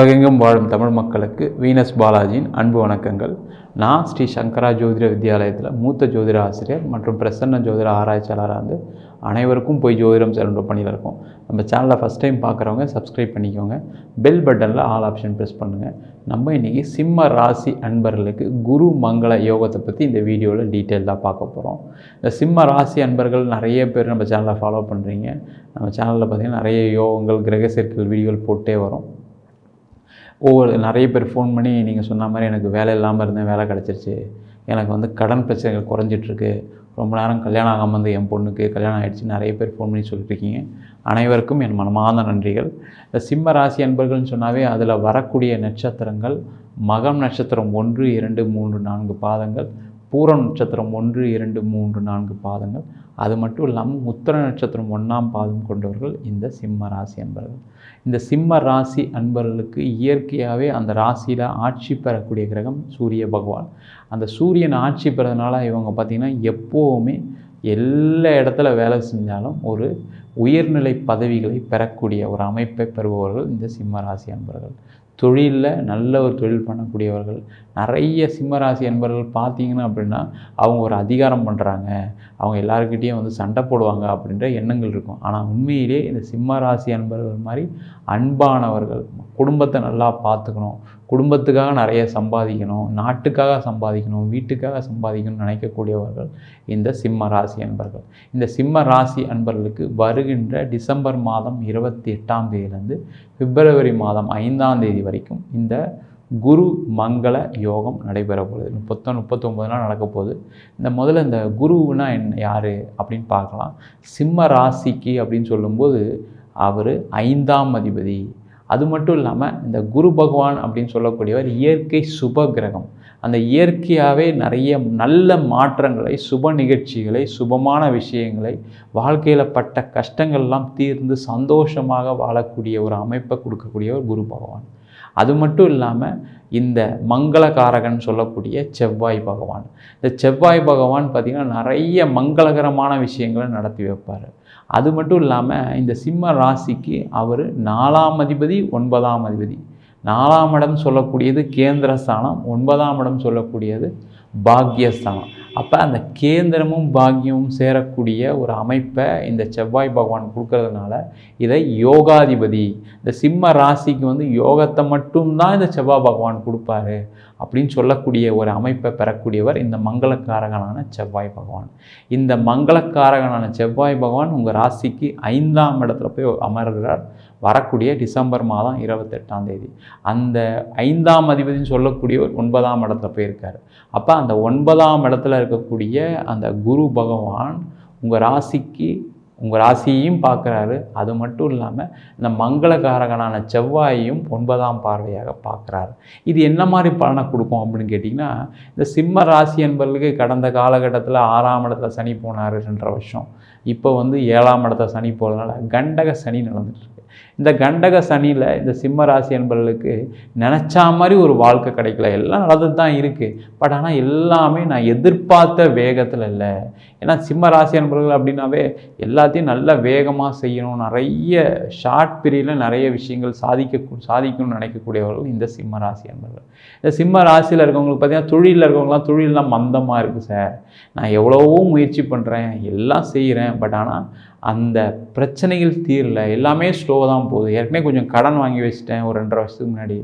உலகெங்கும் வாழும் தமிழ் மக்களுக்கு வீனஸ் பாலாஜியின் அன்பு வணக்கங்கள். நான் ஸ்ரீ சங்கரா ஜோதிட வித்யாலயத்தில் மூத்த ஜோதிட ஆசிரியர் மற்றும் பிரசன்ன ஜோதிட ஆராய்ச்சியாளராக வந்து அனைவருக்கும் போய் ஜோதிடம் செல்ற பணியில் இருக்கோம். நம்ம சேனலை ஃபஸ்ட் டைம் பார்க்குறவங்க சப்ஸ்கிரைப் பண்ணிக்கோங்க. பெல் பட்டனில் ஆல் ஆப்ஷன் ப்ரெஸ் பண்ணுங்கள் நம்ம இன்றைக்கி சிம்ம ராசி அன்பர்களுக்கு குரு மங்கள யோகத்தை பற்றி இந்த வீடியோவில் டீட்டெயிலாக பார்க்க போகிறோம் இந்த சிம்ம ராசி அன்பர்கள் நிறைய பேர் நம்ம சேனலை ஃபாலோ பண்ணுறீங்க நம்ம சேனலில் பார்த்திங்கன்னா நிறைய யோகங்கள் கிரக சேர்க்கல் வீடியோகள் போட்டே வரும். ஒவ்வொரு நிறைய பேர் ஃபோன் பண்ணி நீங்கள் சொன்ன மாதிரி எனக்கு வேலை இல்லாமல் இருந்தேன் வேலை கிடச்சிருச்சு. எனக்கு வந்து கடன் பிரச்சனைகள் குறைஞ்சிட்ருக்கு. ரொம்ப நேரம் கல்யாணம் ஆகாமல் வந்து என் பொண்ணுக்கு கல்யாணம் ஆகிடுச்சு நிறைய பேர் ஃபோன் பண்ணி சொல்லியிருக்கீங்க அனைவருக்கும் என் மனமார்ந்த நன்றிகள். இந்த சிம்ம ராசி அன்பர்கள்னு சொன்னாவே அதில் வரக்கூடிய நட்சத்திரங்கள் மகம் நட்சத்திரம் ஒன்று இரண்டு மூன்று நான்கு பாதங்கள் பூர நட்சத்திரம் ஒன்று இரண்டு மூன்று நான்கு பாதங்கள். அது மட்டும் இல்லாமல் உத்தர நட்சத்திரம் ஒன்றாம் பாதம் கொண்டவர்கள் இந்த சிம்ம ராசி அன்பர்கள். இந்த சிம்ம ராசி அன்பர்களுக்கு இயற்கையாகவே அந்த ராசியில் ஆட்சி பெறக்கூடிய கிரகம் சூரிய பகவான். அந்த சூரியன் ஆட்சி பெறதுனால இவங்க பார்த்திங்கன்னா எப்போவுமே எல்லா இடத்துல வேலை செஞ்சாலும் ஒரு உயர்நிலை பதவிகளை பெறக்கூடிய ஒரு அமைப்பை பெறுபவர்கள் இந்த சிம்ம ராசி அன்பர்கள். தொழிலில் நல்ல ஒரு தொழில் பண்ணக்கூடியவர்கள். நிறைய சிம்மராசி அன்பர்கள் பார்த்தீங்கன்னா அப்படின்னா அவங்க ஒரு அதிகாரம் பண்ணுறாங்க அவங்க எல்லாருக்கிட்டேயும் வந்து சண்டை போடுவாங்க அப்படின்ற எண்ணங்கள் இருக்கும். ஆனால் உண்மையிலே இந்த சிம்மராசி அன்பர்கள் மாதிரி அன்பானவர்கள் குடும்பத்தை நல்லா பார்த்துக்கணும். குடும்பத்துக்காக நிறைய சம்பாதிக்கணும். நாட்டுக்காக சம்பாதிக்கணும். வீட்டுக்காக சம்பாதிக்கணும்னு நினைக்கக்கூடியவர்கள் இந்த சிம்ம ராசி அன்பர்கள். இந்த சிம்ம ராசி அன்பர்களுக்கு வருகின்ற டிசம்பர் மாதம் இருபத்தி எட்டாம் தேதியிலேருந்து பிப்ரவரி மாதம் ஐந்தாம் தேதி வரைக்கும் இந்த குரு மங்கள யோகம் நடைபெற போகுது. முப்பத்தொன்று முப்பத்தொம்பது நாள் நடக்க போகுது. இந்த முதல்ல இந்த குருவுனா என்ன யார் அப்படின்னு பார்க்கலாம். சிம்ம ராசிக்கு அப்படின்னு சொல்லும்போது அவர் ஐந்தாம் அதிபதி. அது மட்டும் இல்லாமல் இந்த குரு பகவான் அப்படின்னு சொல்லக்கூடியவர் இயற்கை சுப கிரகம். அந்த இயற்கையாகவே நிறைய நல்ல மாற்றங்களை சுப நிகழ்ச்சிகளை சுபமான விஷயங்களை வாழ்க்கையில் பட்ட கஷ்டங்கள்லாம் தீர்ந்து சந்தோஷமாக வாழக்கூடிய ஒரு அமைப்பை கொடுக்கக்கூடியவர் குரு பகவான். அது மட்டும் இல்லாமல் இந்த மங்களகாரகன் சொல்லக்கூடிய செவ்வாய் பகவான். இந்த செவ்வாய் பகவான் பார்த்திங்கன்னா நிறைய மங்களகரமான விஷயங்களை நடத்தி வைப்பார். அது மட்டும் இல்லாமல் இந்த சிம்ம ராசிக்கு அவர் நாலாம் அதிபதி ஒன்பதாம் அதிபதி. நாலாம் இடம் சொல்லக்கூடியது கேந்திரஸ்தானம் ஒன்பதாம் இடம் சொல்லக்கூடியது பாக்யஸ்தானம். அப்போ அந்த கேந்திரமும் பாக்கியமும் சேரக்கூடிய ஒரு அமைப்பை இந்த செவ்வாய் பகவான் கொடுக்கறதுனால இதை யோகாதிபதி இந்த சிம்ம ராசிக்கு வந்து யோகத்தை மட்டும்தான் இந்த செவ்வாய் பகவான் கொடுப்பாரு அப்படின்னு சொல்லக்கூடிய ஒரு அமைப்பை பெறக்கூடியவர் இந்த மங்களக்காரகனான செவ்வாய் பகவான். இந்த மங்களக்காரகனான செவ்வாய் பகவான் உங்கள் ராசிக்கு ஐந்தாம் இடத்துல போய் அமர்கிறார். வரக்கூடிய டிசம்பர் மாதம் இருபத்தெட்டாம் தேதி. அந்த ஐந்தாம் அதிபதினு சொல்லக்கூடியவர் ஒன்பதாம் இடத்துல போயிருக்கார். அப்போ அந்த ஒன்பதாம் இடத்துல இருக்கக்கூடிய அந்த குரு பகவான் உங்கள் ராசிக்கு உங்கள் ராசியையும் பார்க்குறாரு. அது மட்டும் இல்லாமல் இந்த மங்களகாரகனான செவ்வாயையும் ஒன்பதாம் பார்வையாக பார்க்குறாரு. இது என்ன மாதிரி பலனை கொடுக்கும் அப்படின்னு கேட்டிங்கன்னா இந்த சிம்ம ராசி என்பவர்களுக்கு கடந்த காலகட்டத்தில் ஆறாம் இடத்துல சனி போனார் ரெண்டரை வருஷம் இப்போ வந்து ஏழாம் இடத்துல சனி போகிறதுனால கண்டக சனி நடந்துட்டுருக்கு இந்த கண்டக சனியில் இந்த சிம்ம ராசி என்பவர்களுக்கு நினச்சா மாதிரி ஒரு வாழ்க்கை கிடைக்கல. எல்லாம் நல்லது தான் இருக்குது பட் ஆனால் எல்லாமே நான் எதிர்பார்த்த வேகத்தில் இல்லை. ஏன்னா சிம்ம ராசி என்பவர்கள் அப்படின்னாவே எல்லாத்தையும் நல்லா வேகமாக செய்யணும். நிறைய ஷார்ட் பீரியடில் நிறைய விஷயங்கள் சாதிக்க சாதிக்கணும்னு நினைக்கக்கூடியவர்கள் இந்த சிம்ம ராசி அன்பர்கள். இந்த சிம்ம ராசியில் இருக்கவங்களுக்கு பார்த்தீங்கன்னா தொழிலில் இருக்கவங்களாம் தொழிலெலாம் மந்தமாக இருக்குது சார் நான் எவ்வளவோ முயற்சி பண்ணுறேன் எல்லாம் செய்கிறேன் பட் ஆனால் அந்த பிரச்சனைகள் தீரல. எல்லாமே ஸ்லோவாக தான் போகுது. ஏற்கனவே கொஞ்சம் கடன் வாங்கி வச்சுட்டேன் ஒரு ரெண்டரை வருஷத்துக்கு முன்னாடி.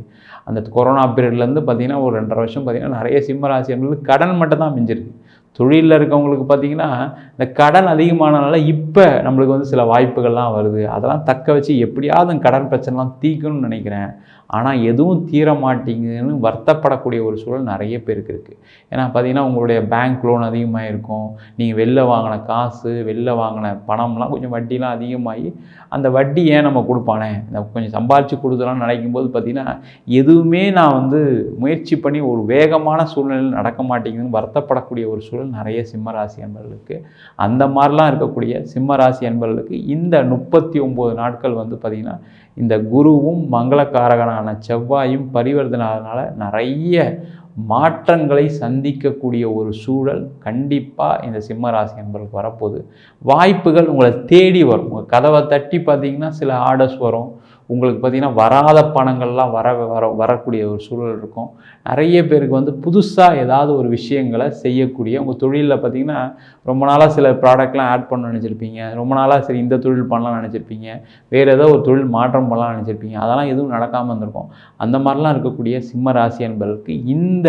அந்த கொரோனா பீரியட்லேருந்து பார்த்திங்கன்னா ஒரு ரெண்டரை வருஷம் பார்த்திங்கன்னா நிறைய சிம்மராசி என்பது கடன் மட்டும் தான் மிஞ்சிருக்கு. தொழிலில் இருக்கவங்களுக்கு பார்த்திங்கன்னா இந்த கடன் அதிகமானனால இப்போ நம்மளுக்கு வந்து சில வாய்ப்புகள்லாம் வருது. அதெல்லாம் தக்க வச்சு எப்படியாவது கடன் பிரச்சனைலாம் தீர்க்கணும்னு நினைக்கிறேன். ஆனால் எதுவும் தீர மாட்டேங்குதுன்னு வருத்தப்படக்கூடிய ஒரு சூழல் நிறைய பேருக்கு இருக்குது ஏன்னா பார்த்தீங்கன்னா உங்களுடைய பேங்க் லோன் அதிகமாக இருக்கும் நீங்கள் வெளில வாங்கின காசு வெளில வாங்கின பணம்லாம் கொஞ்சம் வட்டிலாம் அதிகமாகி அந்த வட்டி ஏன் நம்ம கொடுப்பானே? இந்த கொஞ்சம் சம்பாரித்து கொடுத்தலாம் நினைக்கும் போது பார்த்திங்கன்னா எதுவுமே நான் வந்து முயற்சி பண்ணி ஒரு வேகமான சூழ்நிலையில் நடக்க மாட்டேங்குதுன்னு வருத்தப்படக்கூடிய ஒரு சூழல் நிறைய சிம்மராசி அன்பர்களுக்கு. அந்த மாதிரிலாம் இருக்கக்கூடிய சிம்மராசி அன்பர்களுக்கு இந்த முப்பத்தி ஒம்பது நாட்கள் வந்து பார்த்திங்கன்னா இந்த குருவும் மங்களக்காரகனான செவ்வாயும் பரிவர்த்தனாதனால நிறைய மாற்றங்களை சந்திக்கக்கூடிய ஒரு சூழல் கண்டிப்பாக இந்த சிம்ம ராசி வரப்போகுது. வாய்ப்புகள் உங்களை தேடி வரும். உங்கள் கதவை தட்டி பார்த்தீங்கன்னா சில ஆர்டர்ஸ் வரும். உங்களுக்கு பார்த்திங்கன்னா வராத பணங்கள்லாம் வர வர வரக்கூடிய ஒரு சூழல் இருக்கும். நிறைய பேருக்கு வந்து புதுசாக ஏதாவது ஒரு விஷயங்களை செய்யக்கூடிய உங்கள் தொழிலில் பார்த்திங்கன்னா ரொம்ப நாளாக சில ப்ராடக்ட்லாம் ஆட் பண்ண நினச்சிருப்பீங்க. ரொம்ப நாளாக சரி இந்த தொழில் பண்ணலாம் நினச்சிருப்பீங்க. வேறு ஏதோ ஒரு தொழில் மாற்றம் பண்ணலாம் நினச்சிருப்பீங்க. அதெல்லாம் எதுவும் நடக்காமல் இருந்திருக்கும். அந்த மாதிரிலாம் இருக்கக்கூடிய சிம்ம ராசி என்பதற்கு இந்த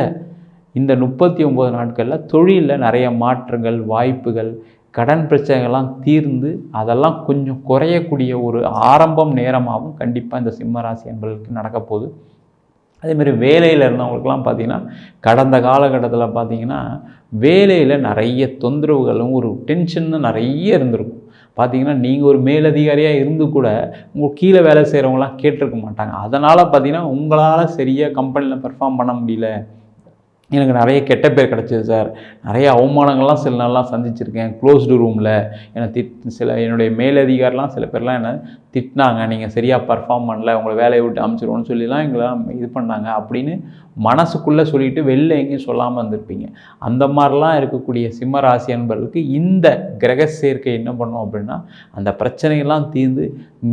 இந்த முப்பத்தி ஒம்பது நாட்களில் தொழிலில் நிறைய மாற்றங்கள் வாய்ப்புகள் கடன் பிரச்சனைகள்லாம் தீர்ந்து அதெல்லாம் கொஞ்சம் குறையக்கூடிய ஒரு ஆரம்பம் நேரமாகவும் கண்டிப்பாக இந்த சிம்மராசி என்பதற்கு நடக்க போகுது. வேலையில் இருந்தவங்களுக்குலாம் பார்த்திங்கன்னா கடந்த காலகட்டத்தில் பார்த்திங்கன்னா வேலையில் நிறைய தொந்தரவுகளும் ஒரு டென்ஷன்னு நிறைய இருந்திருக்கும். பார்த்தீங்கன்னா நீங்கள் ஒரு மேலதிகாரியாக இருந்து கூட உங்கள் கீழே வேலை செய்கிறவங்களாம் கேட்டிருக்க மாட்டாங்க. அதனால் பார்த்தீங்கன்னா உங்களால் சரியாக கம்பெனியில் பெர்ஃபார்ம் பண்ண முடியல. எனக்கு நிறைய கெட்ட பேர் கிடச்சிது சார். நிறைய அவமானங்கள்லாம் சில நாள்லாம் சந்திச்சிருக்கேன். க்ளோஸ்டு ரூமில் என்னை திட் சில என்னுடைய மேலதிகாரிலாம் சில பேர்லாம் என்னை திட்டினாங்க. நீங்கள் சரியாக பர்ஃபார்ம் பண்ணல. உங்களை வேலையை விட்டு அமுச்சிடுவோன்னு சொல்லிலாம் எங்களாம் இது பண்ணாங்க. அப்படின்னு மனசுக்குள்ளே சொல்லிட்டு வெளில எங்கேயும் சொல்லாமல் இருந்திருப்பீங்க. அந்த மாதிரிலாம் இருக்கக்கூடிய சிம்ம ராசி அன்பர்களுக்கு இந்த கிரக சேர்க்கை என்ன பண்ணும் அப்படின்னா அந்த பிரச்சனைகள்லாம் தீர்ந்து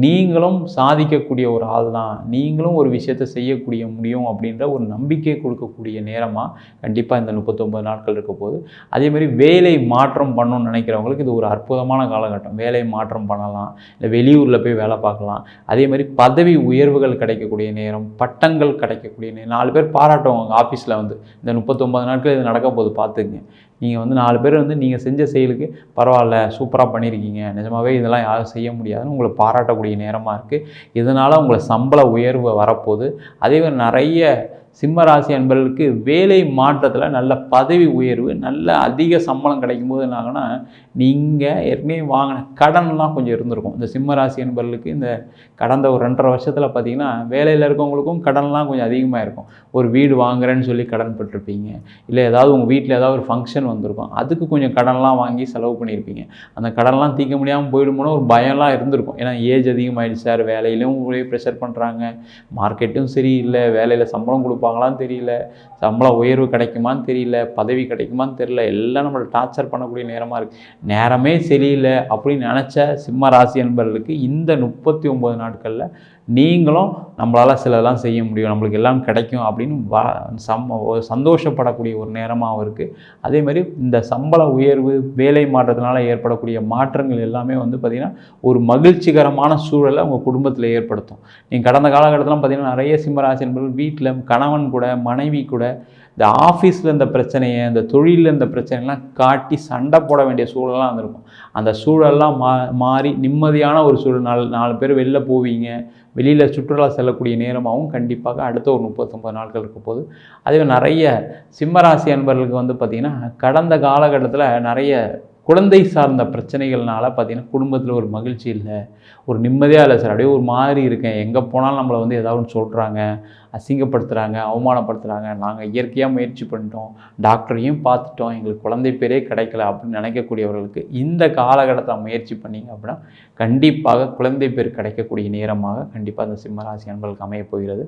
நீங்களும் சாதிக்கக்கூடிய ஒரு ஆள் தான் நீங்களும் ஒரு விஷயத்தை செய்யக்கூடிய முடியும் அப்படின்ற ஒரு நம்பிக்கை கொடுக்கக்கூடிய நேரமாக கண்டிப்பாக இந்த முப்பத்தொம்பது நாட்கள் இருக்க போது அதேமாதிரி வேலை மாற்றம் பண்ணணும்னு நினைக்கிறவங்களுக்கு இது ஒரு அற்புதமான காலகட்டம். வேலை மாற்றம் பண்ணலாம் இல்லை வெளியூரில் போய் வேலை பார்க்கலாம். அதே மாதிரி பதவி உயர்வுகள் கிடைக்கக்கூடிய நேரம் பட்டங்கள் கிடைக்கக்கூடிய நேரம் நாலு பேர் உங்கள் ஆஃபீஸில் வந்து. இந்த முப்பத்தொம்பது நாட்கள் இது நடக்க போது பார்த்துக்குங்க நீங்கள் வந்து நாலு பேர் வந்து நீங்கள் செஞ்ச செயலுக்கு பரவாயில்ல சூப்பராக பண்ணியிருக்கீங்க நிஜமாகவே இதெல்லாம் யாரும் செய்ய முடியாதுன்னு உங்களை பாராட்டக்கூடிய நேரமாக இருக்குது இதனால் உங்களை சம்பள உயர்வு வரப்போகுது. அதே மாதிரி நிறைய சிம்ம ராசி அன்பர்களுக்கு வேலை மாற்றத்தில் நல்ல பதவி உயர்வு நல்ல அதிக சம்பளம் கிடைக்கும் போது என்னாங்கன்னா நீங்கள் ஏற்கனவே வாங்கின கடன்லாம் கொஞ்சம் இருந்திருக்கும். இந்த சிம்ம ராசி அன்பர்களுக்கு இந்த கடந்த ஒரு ரெண்டரை வருஷத்தில் பார்த்தீங்கன்னா வேலையில் இருக்கவங்களுக்கும் கடன்லாம் கொஞ்சம் அதிகமாக இருக்கும். ஒரு வீடு வாங்குறேன்னு சொல்லி கடன் பட்டிருப்பீங்க இல்லை ஏதாவது உங்கள் வீட்டில் ஏதாவது ஒரு ஃபங்க்ஷன் வந்திருக்கும். அதுக்கு கொஞ்சம் கடன்லாம் வாங்கி செலவு பண்ணியிருப்பீங்க. அந்த கடன்லாம் தீர்க்க முடியாமல் போயிடுமோனா ஒரு பயம்லாம் இருந்திருக்கும். ஏன்னா ஏஜ் அதிகமாகிடுச்சு சார் வேலையிலும் ஒரே ப்ரெஷர் பண்ணுறாங்க மார்க்கெட்டும் சரி இல்லை வேலையில் சம்பளம் கொடுப்பாங்களான்னு தெரியல. சம்பளம் உயர்வு கிடைக்குமான்னு தெரியல. பதவி கிடைக்குமான்னு தெரியல. எல்லாம் நம்மளை டார்ச்சர் பண்ணக்கூடிய நேரமாக இருக்குது நேரமே சரியில்லை அப்படின்னு நினச்ச சிம்ம ராசி என்பவர்களுக்கு இந்த முப்பத்தி ஒம்பது நாட்களில் நீங்களும் நம்மளால் சிலதெல்லாம் செய்ய முடியும் நம்மளுக்கு எல்லாம் கிடைக்கும் அப்படின்னு வ சம் சந்தோஷப்படக்கூடிய ஒரு நேரமாகவும் இருக்குது அதே மாதிரி இந்த சம்பள உயர்வு வேலை மாற்றத்தினால ஏற்படக்கூடிய மாற்றங்கள் எல்லாமே வந்து பார்த்திங்கன்னா ஒரு மகிழ்ச்சிகரமான சூழலை உங்கள் குடும்பத்தில் ஏற்படுத்தும். நீங்கள் கடந்த காலகட்டத்தில் பார்த்திங்கன்னா நிறைய சிம்மராசி என்பவர்கள் வீட்டில் கணவன் கூட மனைவி கூட இந்த ஆஃபீஸில் இந்த பிரச்சனையை இந்த தொழிலில் இந்த பிரச்சனைலாம் காட்டி சண்டை போட வேண்டிய சூழலாம் வந்துருக்கும் அந்த சூழல்லாம் மா மாறி நிம்மதியான ஒரு சூழல் நாலு நாலு பேர் வெளில போவீங்க வெளியில் சுற்றுலா செல்லக்கூடிய நேரமாகவும் கண்டிப்பாக அடுத்த ஒரு முப்பத்தொம்பது நாட்கள் இருக்க போது அதே நிறைய சிம்மராசி அன்பர்களுக்கு வந்து பார்த்திங்கன்னா கடந்த காலகட்டத்தில் நிறைய குழந்தை சார்ந்த பிரச்சனைகள்னால பார்த்திங்கன்னா குடும்பத்தில் ஒரு மகிழ்ச்சி இல்லை. ஒரு நிம்மதியாக இல்லை சார். அப்படியே ஒரு மாதிரி இருக்கேன். எங்கே போனாலும் நம்மளை வந்து ஏதாவது ஒன்று சொல்கிறாங்க அசிங்கப்படுத்துகிறாங்க அவமானப்படுத்துகிறாங்க நாங்கள் இயற்கையாக முயற்சி பண்ணிட்டோம். டாக்டரையும் பார்த்துட்டோம்? எங்களுக்கு குழந்தை பேரே கிடைக்கல அப்படின்னு நினைக்கக்கூடியவர்களுக்கு இந்த காலகட்டத்தில் முயற்சி பண்ணிங்க அப்படின்னா கண்டிப்பாக குழந்தை பேர் கிடைக்கக்கூடிய நேரமாக கண்டிப்பாக அந்த சிம்மராசி அன்பர்களுக்கு அமைய போகிறது.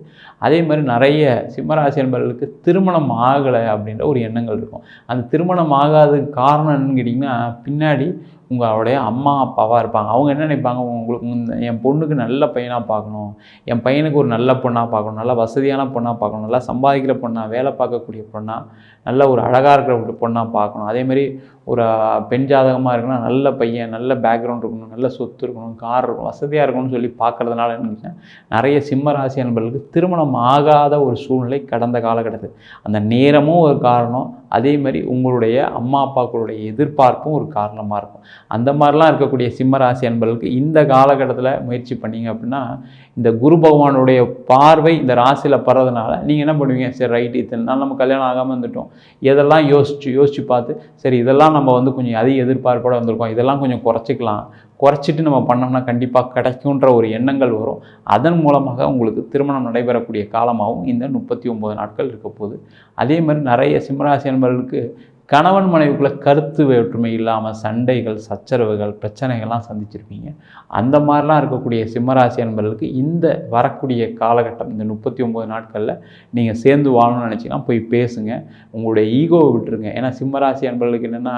அதே மாதிரி நிறைய சிம்மராசி அன்பர்களுக்கு திருமணம் ஆகலை அப்படின்ற ஒரு எண்ணங்கள் இருக்கும். அந்த திருமணம் ஆகாததுக்கு காரணம் என்னன்னு கேட்டிங்கன்னா பின்னாடி உங்களுடைய அம்மா அப்பாவாக இருப்பாங்க. அவங்க என்ன நினைப்பாங்க? உங்களுக்கு என் பொண்ணுக்கு நல்ல பையனாக பார்க்கணும். என் பையனுக்கு ஒரு நல்ல பொண்ணாக பார்க்கணும். நல்ல வசதியான பொண்ணாக பார்க்கணும். நல்லா சம்பாதிக்கிற பொண்ணாக வேலை பார்க்கக்கூடிய பொண்ணாக நல்ல ஒரு அழகாக இருக்கிற பொண்ணாக பார்க்கணும். அதேமாதிரி ஒரு பெண் ஜாதகமாக இருக்கணும் நல்ல பையன் நல்ல பேக்ரவுண்ட் இருக்கணும். நல்ல சொத்து இருக்கணும். கார் இருக்கணும். வசதியாக இருக்கணும்னு சொல்லி பார்க்குறதுனால என்ன நிறைய சிம்ம ராசி அன்பர்களுக்கு திருமணம் ஆகாத ஒரு சூழ்நிலை கடந்த காலகட்டத்தில் அந்த நேரமும் ஒரு காரணம். அதே மாதிரி உங்களுடைய அம்மா அப்பாக்களுடைய எதிர்பார்ப்பும் ஒரு காரணமாக இருக்கும். அந்த மாதிரிலாம் இருக்கக்கூடிய சிம்ம ராசி அன்பர்களுக்கு இந்த காலகட்டத்தில் முயற்சி பண்ணீங்க அப்படின்னா இந்த குரு பகவானுடைய பார்வை இந்த ராசியில் படுறதுனால நீங்கள் என்ன பண்ணுவீங்க? சரி ரைட் இத்தனை நாள் நம்ம கல்யாணம் ஆகாமல் வந்துட்டோம் எதெல்லாம் யோசிச்சு யோசிச்சு பார்த்து சரி இதெல்லாம் நம்ம வந்து கொஞ்சம் அதிக எதிர்பார்ப்போடு வந்திருக்கோம். இதெல்லாம் கொஞ்சம் குறைச்சிக்கலாம். குறைச்சிட்டு நம்ம பண்ணோம்னா கண்டிப்பாக கிடைக்குன்ற ஒரு எண்ணங்கள் வரும். அதன் மூலமாக உங்களுக்கு திருமணம் நடைபெறக்கூடிய காலமாகவும் இந்த முப்பத்தி ஒம்பது நாட்கள் இருக்க போகுது. அதே மாதிரி நிறைய சிம்மராசி அன்பர்களுக்கு கணவன் மனைவிக்குள்ளே கருத்து வேற்றுமை இல்லாமல் சண்டைகள் சச்சரவுகள் பிரச்சனைகள்லாம் சந்திச்சிருப்பீங்க. அந்த மாதிரிலாம் இருக்கக்கூடிய சிம்மராசி அன்பர்களுக்கு இந்த வரக்கூடிய காலகட்டம் இந்த முப்பத்தி ஒம்பது நாட்களில் நீங்கள் சேர்ந்து வாழணும்னு நினச்சிங்கன்னா போய் பேசுங்க. உங்களுடைய ஈகோவை விட்டுருங்க. ஏன்னா சிம்மராசி அன்பர்களுக்கு என்னென்னா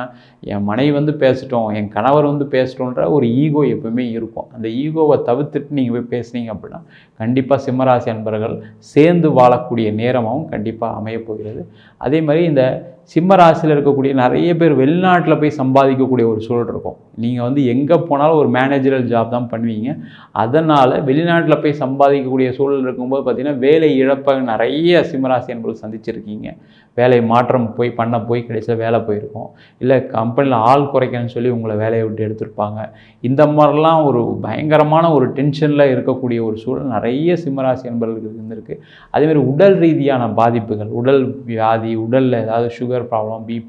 என் மனைவி வந்து பேசிட்டோம் என் கணவர் வந்து பேசிட்டோன்ற ஒரு ஈகோ எப்பவுமே இருக்கும். அந்த ஈகோவை தவிர்த்துட்டு நீங்கள் போய் பேசுனீங்க அப்படின்னா கண்டிப்பாக சிம்மராசி அன்பர்கள் சேர்ந்து வாழக்கூடிய நேரமாகவும் கண்டிப்பாக அமையப் போகிறது. அதே மாதிரி இந்த சிம்மராசியில் இருக்கக்கூடிய நிறைய பேர் வெளிநாட்டில் போய் சம்பாதிக்கக்கூடிய ஒரு சூழல் இருக்கும். நீங்கள் வந்து எங்கே போனாலும் ஒரு மேனேஜரல் ஜாப் தான் பண்ணுவீங்க. அதனால் வெளிநாட்டில் போய் சம்பாதிக்கக்கூடிய சூழல் இருக்கும்போது பார்த்திங்கன்னா வேலை இழப்பை நிறைய சிம்மராசி என்பது சந்திச்சிருக்கீங்க. வேலை மாற்றம் போய் பண்ண போய் கிடைச்ச வேலை போயிருக்கும். இல்லை கம்பெனியில் ஆள் குறைக்கணும்னு சொல்லி உங்களை வேலையை விட்டு எடுத்திருப்பாங்க. இந்த மாதிரிலாம் ஒரு பயங்கரமான ஒரு டென்ஷனில் இருக்கக்கூடிய ஒரு சூழல் நிறைய சிம்மராசி என்பவர்களுக்கு இருந்திருக்கு. அதேமாதிரி உடல் ரீதியான பாதிப்புகள் உடல் வியாதி உடலில் ஏதாவது சுகர் ப்ராப்ளம் பிபி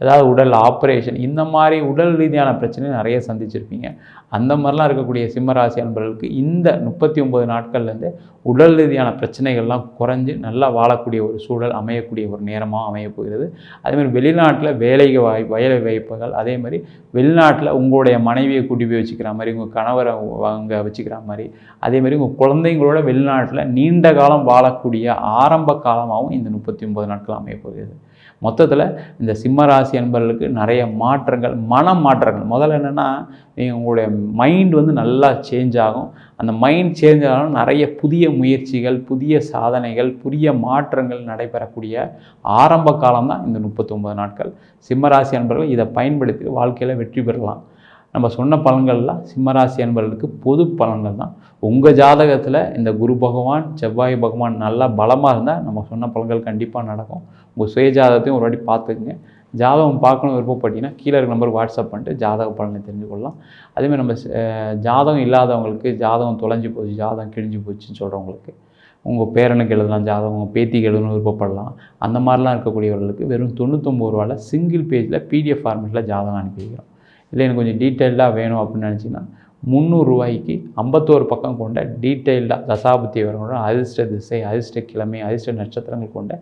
ஏதாவது உடல் ஆப்ரேஷன் இந்த மாதிரி உடல் ரீதியான பிரச்சனை நிறைய சந்திச்சிருப்பீங்க. அந்த மாதிரிலாம் இருக்கக்கூடிய சிம்மராசி அன்பர்களுக்கு இந்த முப்பத்தி ஒம்பது நாட்கள்லேருந்து உடல் ரீதியான பிரச்சனைகள்லாம் குறைஞ்சு நல்லா வாழக்கூடிய ஒரு சூழல் அமையக்கூடிய ஒரு நேரமாக அமையப்போகிறது. அதேமாதிரி வெளிநாட்டில் வேலை வாய் வேலை வாய்ப்புகள் அதே மாதிரி வெளிநாட்டில் உங்களுடைய மனைவியை கூட்டி போய் வச்சுக்கிற மாதிரி உங்கள் கணவரை அங்கே வச்சுக்கிற மாதிரி அதே மாதிரி உங்கள் குழந்தைங்களோட வெளிநாட்டில் நீண்ட காலம் வாழக்கூடிய ஆரம்ப காலமாகவும் இந்த முப்பத்தி ஒம்பது நாட்கள் அமையப்போகிறது. மொத்தத்தில் இந்த சிம்மராசி அன்பர்களுக்கு நிறைய மாற்றங்கள் மன மாற்றங்கள். முதல்ல என்னென்னா நீங்கள் உங்களுடைய மைண்ட் வந்து நல்லா சேஞ்ச் ஆகும். அந்த மைண்ட் சேஞ்ச் ஆகணும் நிறைய புதிய முயற்சிகள் புதிய சாதனைகள் புதிய மாற்றங்கள் நடைபெறக்கூடிய ஆரம்ப காலம் தான் இந்த முப்பத்தொம்பது நாட்கள். சிம்மராசி அன்பர்கள் இதை பயன்படுத்தி வாழ்க்கையில் வெற்றி பெறலாம். நம்ம சொன்ன பலன்கள்லாம் சிம்மராசி அன்பர்களுக்கு பொது பலன்கள் தான். உங்கள் ஜாதகத்தில் இந்த குரு பகவான் செவ்வாய் பகவான் நல்லா பலமாக இருந்தால் நம்ம சொன்ன பலன்கள் கண்டிப்பாக நடக்கும். உங்கள் சுய ஜாதகத்தையும் ஒரு வாட்டி பார்த்துக்குங்க. ஜாதகம் பார்க்கணும் விருப்பப்பட்டீங்கன்னா கீழே இருக்க நம்பர் வாட்ஸ்அப் பண்ணிட்டு ஜாதக பலனை தெரிஞ்சுக்கொள்ளலாம். அதேமாதிரி நம்ம ஜாதகம் இல்லாதவங்களுக்கு ஜாதகம் தொலைஞ்சு போச்சு ஜாதகம் கிழிஞ்சு போச்சுன்னு சொல்கிறவங்களுக்கு உங்கள் பேரனுக்கு எழுதலாம் ஜாதகம் உங்கள் பேத்திக்கு எழுதணும் விருப்பப்படலாம். அந்த மாதிரிலாம் இருக்கக்கூடியவர்களுக்கு வெறும் தொண்ணூத்தொம்பது ரூபாயில் சிங்கிள் பேஜில் பிடிஎஃப் ஃபார்மேட்டில் ஜாதகம் அனுப்பி வைக்கிறோம். இல்லை எனக்கு கொஞ்சம் டீட்டெயில்டாக வேணும் அப்படின்னு நினச்சிங்கன்னா முந்நூறுரூவாய்க்கு ஐம்பத்தோரு பக்கம் கொண்ட டீட்டெயில்டாக தசாபுத்தி விவரங்களோட அதிர்ஷ்ட திசை அதிர்ஷ்ட கிழமை அதிர்ஷ்ட நட்சத்திரங்கள் கொண்ட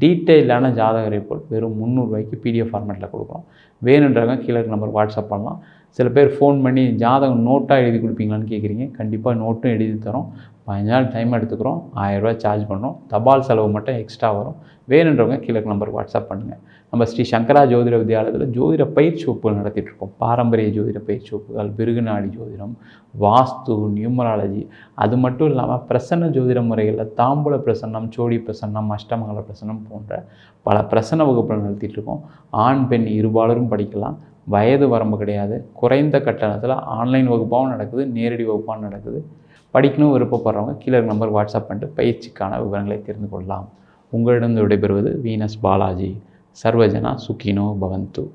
டீட்டெயிலான ஜாதக ரிப்போர்ட் வெறும் முந்நூறுரூவாய்க்கு பிடிஎஃப் ஃபார்மேட்டில் கொடுக்குறோம் வேணுன்றவங்க கீழே நம்பர் வாட்ஸ்அப் பண்ணலாம். சில பேர் ஃபோன் பண்ணி ஜாதகம் நோட்டாக எழுதி கொடுப்பீங்களான்னு கேட்குறீங்க கண்டிப்பாக நோட்டும் எழுதி தரோம். பதினஞ்சு நாள் டைம் எடுத்துக்கிறோம் ஆயிரரூவா சார்ஜ் பண்ணுறோம் தபால் செலவு மட்டும் எக்ஸ்ட்ரா வரும். வேணுன்றவங்க கீழே நம்பர் வாட்ஸ்அப் பண்ணுங்கள் நம்ம ஸ்ரீ சங்கரா ஜோதிட வித்யாலயத்தில் ஜோதிட பயிற்சி வகுப்புகள் நடத்திட்டுருக்கோம் பாரம்பரிய ஜோதிட பயிற்சி வகுப்புகள் பிருகுநாடி ஜோதிடம் வாஸ்து நியூமராலஜி. அது மட்டும் இல்லாமல் பிரசன்ன ஜோதிட முறைகளில் தாம்பூல பிரசன்னம் சோடி பிரசன்னம் அஷ்டமங்கல பிரசன்னம் போன்ற பல பிரசன்ன வகுப்புகள் நடத்திட்டு இருக்கோம் ஆண் பெண் இருபாலரும் படிக்கலாம். வயது வரம்பு கிடையாது. குறைந்த கட்டணத்தில் ஆன்லைன் வகுப்பாகவும் நடக்குது நேரடி வகுப்பாகவும் நடக்குது. படிக்கணும் விருப்பப்படுறவங்க கீழே நம்பர் வாட்ஸ்அப் பண்ணிட்டு பயிற்சிக்கான விவரங்களை தெரிந்து கொள்ளலாம். உங்களிடம் விடைபெறுவது வீனஸ் பாலாஜி. சர்வஜனா சுக்கினோ பவந்து.